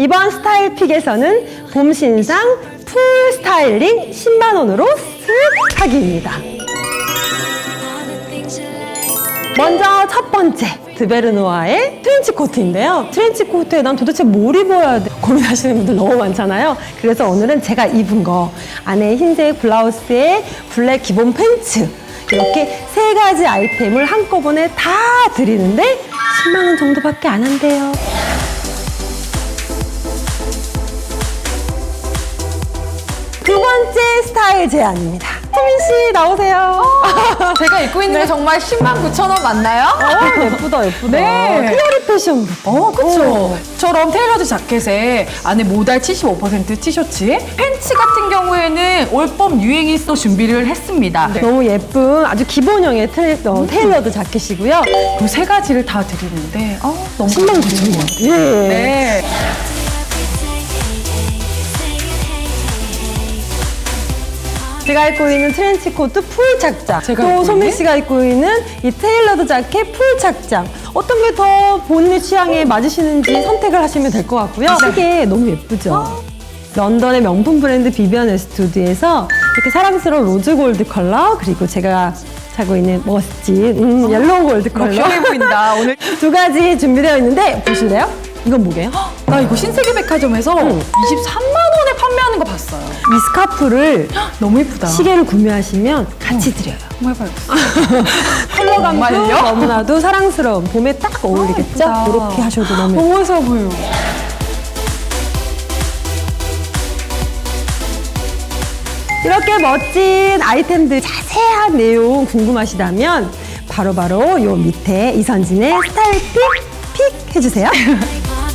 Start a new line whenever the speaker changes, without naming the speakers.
이번 스타일 픽에서는 봄 신상 풀 스타일링 10만 원으로 쓱 하기입니다. 먼저 첫 번째 드베르노아의 트렌치 코트인데요. 트렌치 코트에 난 도대체 뭘 입어야 돼 고민하시는 분들 너무 많잖아요. 그래서 오늘은 제가 입은 거 안에 흰색 블라우스에 블랙 기본 팬츠 이렇게 세 가지 아이템을 한꺼번에 다 드리는데 10만 원 정도밖에 안 한대요. 두 번째 스타일 제안입니다. 소민 씨 나오세요.
제가 입고 있는 게 정말 10만 9천 원 맞나요?
어, 예쁘다 예쁘다.
네.
피어리 패션.
어, 그쵸. 저런 테일러드 자켓에 안에 모달 75% 티셔츠, 팬츠 같은 경우에는 올봄 유행이 또 준비를 했습니다. 네.
너무 예쁜 아주 기본형의 트레, 어, 테일러드 자켓이고요.
그 세 가지를 다 드리는데, 어, 너무
10만 9천
감사드립니다.
원. 예.
네.
제가 입고 있는 트렌치 코트 풀 착장.
제가
또 소민? 씨가 입고 있는 이 테일러드 자켓 풀 착장. 어떤 게 더 본인의 취향에 맞으시는지 선택을 하시면 될 것 같고요. 이게 너무 예쁘죠? 런던의 명품 브랜드 비비안 웨스트우드에서 이렇게 사랑스러운 로즈 골드 컬러 그리고 제가 차고 있는 멋진 음, 옐로우 골드 컬러
럭셔리해 보인다. 오늘
두 가지 준비되어 있는데 보실래요? 이건 뭐게요?
나 이거 신세계 백화점에서 23만 원에 판매 하는 거 봤어요.
이 스카프를
너무 예쁘다.
시계를 구매하시면 같이 드려요.
한번 해봐야겠어.
컬러감도
정말요?
너무나도 사랑스러운 봄에 딱 어울리겠죠?
예쁘다.
이렇게 하셔도 너무 예뻐요.
너무 예뻐 보여.
이렇게 멋진 아이템들 자세한 내용 궁금하시다면 바로바로 요 밑에 이선진의 스타일 픽, 픽 해주세요.